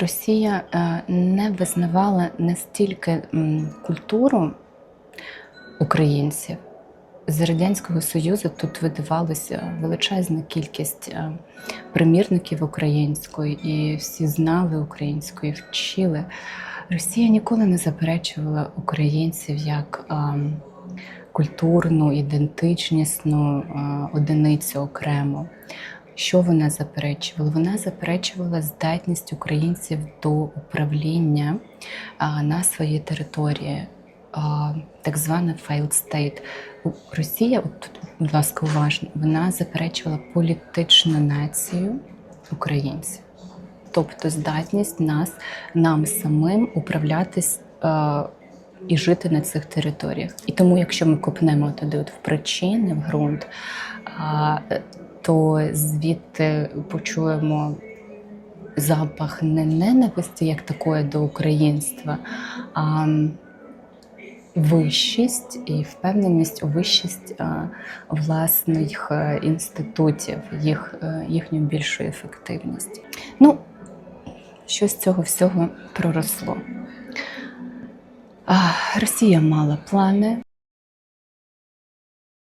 Росія е, не визнавала настільки культуру українців. З Радянського Союзу тут видавалася величезна кількість е, примірників української, і всі знали українською, вчили. Росія ніколи не заперечувала українців як ем, культурну, ідентичнісну е, одиницю окремо. Що вона заперечувала? Вона заперечувала здатність українців до управління на своїй території, так звана failed state. Росія, от тут, будь ласка, уважно, вона заперечувала політичну націю українців, тобто здатність нас, нам самим управлятись. і жити на цих територіях. І тому, якщо ми копнемо туди от в причини, в ґрунт, то звідти почуємо запах не ненависті як такої до українства, а вищість і впевненість у вищість власних е, інститутів, їх, е, їхню більшу ефективність. Ну, що з цього всього проросло? Росія мала плани,